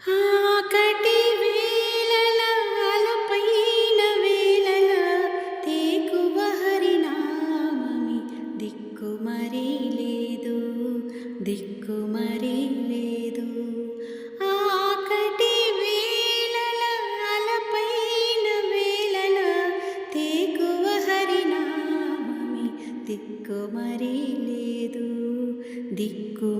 ఆకటి దిక్కు మరీ లేదు దిక్కు మరీ ఆకటి వేళల అలపైన వేళల తేకువ హరినామమి దిక్కు లేదు దిక్కు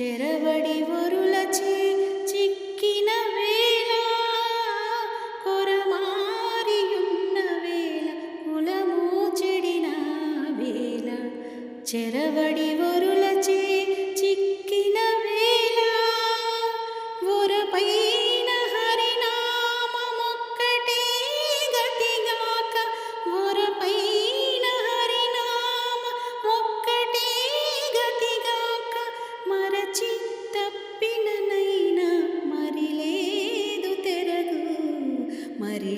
చెరబడి వరులచే చిక్కిన వేళ కొరమారియున్న వేళ కులము చెడిన వేళ. చెరబడి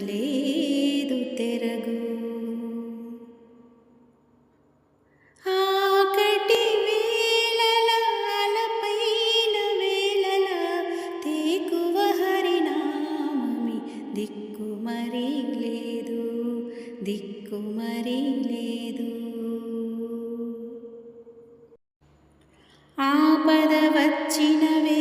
లేదు తెరగు. ఆకటి వేళల అలపైన వేళల తేకువ హరినామమి దిక్కు మరీ లేదు దిక్కు మరీ లేదు. ఆపద వచ్చిన వే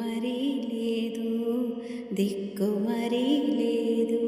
దిక్కుమరీ లేదు. దిక్కుమరీ లేదు.